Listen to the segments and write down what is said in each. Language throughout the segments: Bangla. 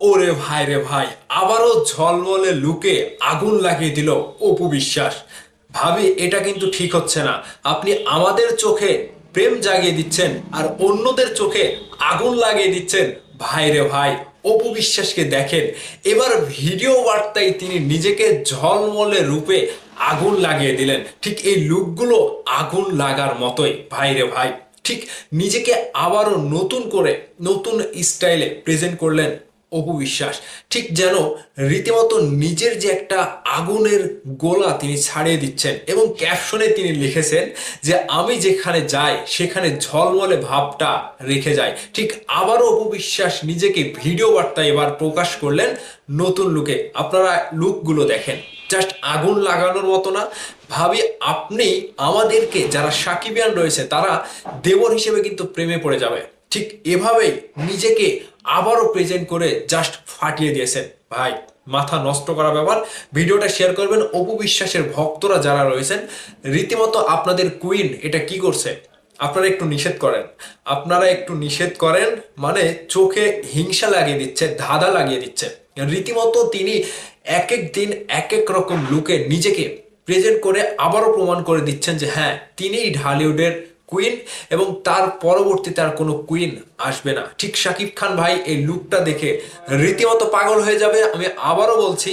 ওরে ভাই রে ভাই, আবারও ঝলমলে লুকে আগুন লাগিয়ে দিল অপু বিশ্বাস। ভাবি, এটা কিন্তু ঠিক হচ্ছে না। আপনি আমাদের চোখে প্রেম জাগিয়ে দিচ্ছেন আর অন্যদের চোখে আগুন লাগিয়ে দিচ্ছেন। ভাই রে ভাই, অপু বিশ্বাসকে দেখেন। এবার ভিডিও বার্তায় তিনি নিজেকে ঝলমলে রূপে আগুন লাগিয়ে দিলেন। ঠিক এই লুকগুলো আগুন লাগার মতোই। ভাই রে ভাই। ঠিক নিজেকে আবারও নতুন করে, নতুন স্টাইলে প্রেজেন্ট করলেন অপু বিশ্বাস। ঠিক যেন রীতিমতো নিজের যে একটা আগুনের গোলা তিনি ছাড়িয়ে দিচ্ছেন এবং ক্যাপশনে তিনি লিখেছেন যে, আমি যেখানে যাই, সেখানে ঝলমলে ভাবটা রেখে যায় ঠিক আবারও অপু বিশ্বাস নিজেকে ভিডিও বার্তা এবার প্রকাশ করলেন নতুন লুকে আপনারা লুকগুলো দেখেন। জাস্ট আগুন লাগানোর মতো না। ভাবি, আপনি আমাদেরকে যারা সাকিবিয়ান রয়েছে, তারা দেবর হিসেবে কিন্তু প্রেমে পড়ে যাবে। ঠিক এভাবেই নিজেকে আবারও প্রেজেন্ট করে জাস্ট ফাটিয়ে দিয়েছেন। ভাই, মাথা নষ্ট করা ব্যাপার। ভিডিওটা শেয়ার করবেন। অপু বিশ্বাসের ভক্তরা যারা রয়েছেন, রীতিমতো আপনাদের কুইন এটা কি করছে? আপনারা একটু নিষেধ করেন। আপনারা একটু নিষেধ করেন মানে চোখে হিংসা লাগিয়ে দিচ্ছে, ধাঁধা লাগিয়ে দিচ্ছে। রীতিমতো তিনি এক এক দিন এক এক রকম লুকে নিজেকে প্রেজেন্ট করে আবারও প্রমাণ করে দিচ্ছেন যে হ্যাঁ তিনিই ঢালিউডের কুইন এবং তার পরবর্তীতে আর কোনো কুইন আসবে না। ঠিক শাকিব খান ভাই, এই লুকটা দেখে রীতিমতো পাগল হয়ে যাবে। আমি আবারও বলছি,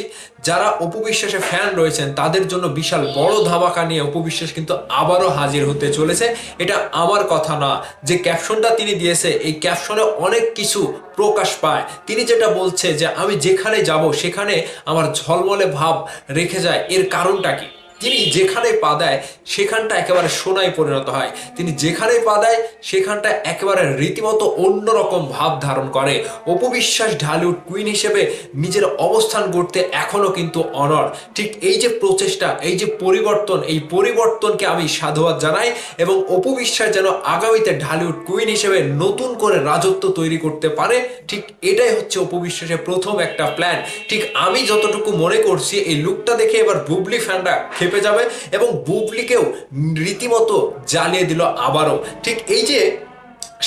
যারা অপু বিশ্বাসের ফ্যান রয়েছেন, তাদের জন্য বিশাল বড় ধামাকা নিয়ে অপু বিশ্বাস কিন্তু আবারও হাজির হতে চলেছে। এটা আমার কথা না, যে ক্যাপশনটা তিনি দিয়েছে, এই ক্যাপশনে অনেক কিছু প্রকাশ পায়। তিনি যেটা বলছে যে, আমি যেখানে যাব, সেখানে আমার ঝলমলে ভাব রেখে যায়। এর কারণটা কি? তিনি যেখানে পা দেয়, সেখানটা একেবারে সোনায় পরিণত হয়। তিনি যেখানে পা দেয়, সেখানটা একেবারে রীতিমতো অন্যরকম ভাব ধারণ করে। অপবিশ্বাস ঢালিউড কুইন হিসেবে নিজের অবস্থান করতে এখনও কিন্তু অনর ঠিক এই যে প্রচেষ্টা, এই যে পরিবর্তন, এই পরিবর্তনকে আমি সাধুবাদ জানাই এবং অপবিশ্বাস যেন আগামীতে ঢালিউড কুইন হিসেবে নতুন করে রাজত্ব তৈরি করতে পারে, ঠিক এটাই হচ্ছে অপবিশ্বাসের প্রথম একটা প্ল্যান। ঠিক আমি যতটুকু মনে করছি, এই লুকটা দেখে এবার বুবলি ফ্যানরা খেপে যাবে এবং বুবলিকেও রীতিমতো জ্বালিয়ে দিল আবারও। ঠিক এই যে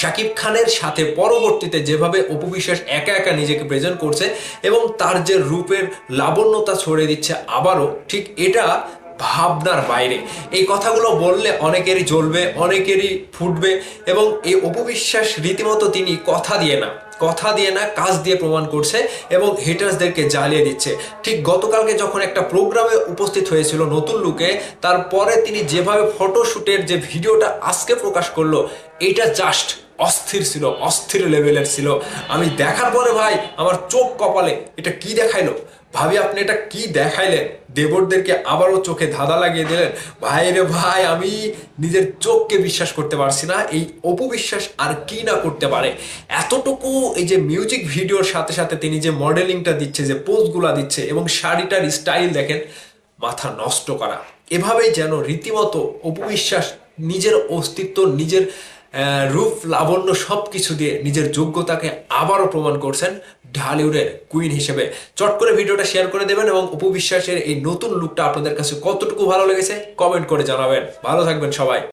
শাকিব খানের সাথে পরবর্তীতে যেভাবে অপবিশ্বাস একা একা নিজেকে প্রেজেন্ট করছে এবং তার যে রূপের লাবণ্যতা ছড়িয়ে দিচ্ছে আবারও, ঠিক এটা ভাবনার বাইরে। এই কথাগুলো বললে অনেকেরই জ্বলবে, অনেকেরই ফুটবে এবং এই অপবিশ্বাস রীতিমতো তিনি কথা দিয়ে না, কথা দিয়ে না, কাজ দিয়ে প্রমাণ করছে এবং হেটার্সদেরকে জ্বালিয়ে দিচ্ছে। ঠিক গতকালকে যখন একটা প্রোগ্রামে উপস্থিত হয়েছিল নতুন লুকে তারপরে তিনি যেভাবে ফটোশ্যুটের যে ভিডিওটা আজকে প্রকাশ করল এটা জাস্ট অস্থির ছিল, অস্থির লেভেলের ছিল। আমি দেখার পরে ভাই, আমার চোখ কপালে এটা কি দেখাইলো? ভাবি, আপনি এটা কি দেখাইলেন? দেবরদেরকে আবারও চোখে ধাঁধা লাগিয়ে দিলেন। ভাই রে ভাই, আমি নিজের চোখকে বিশ্বাস করতে পারছি না, এই অপবিশ্বাস আর কি না করতে পারে? এতটুকু এই যে মিউজিক ভিডিওর সাথে সাথে তিনি যে মডেলিংটা দিচ্ছে, যে পোজগুলা দিচ্ছে এবং শাড়িটার স্টাইল দেখেন, মাথা নষ্ট করা। এভাবেই যেন রীতিমতো অপবিশ্বাস নিজের অস্তিত্ব, নিজের রূপ, লাবণ্য সব কিছু দিয়ে নিজের যোগ্যতাকে আবারও প্রমাণ করছেন ঢালিউডের কুইন হিসেবে। চট করে ভিডিওটা শেয়ার করে দেবেন এবং উপবিশ্বাসের এই নতুন লুকটা আপনাদের কাছে কতটুকু ভালো লেগেছে কমেন্ট করে জানাবেন। ভালো থাকবেন সবাই।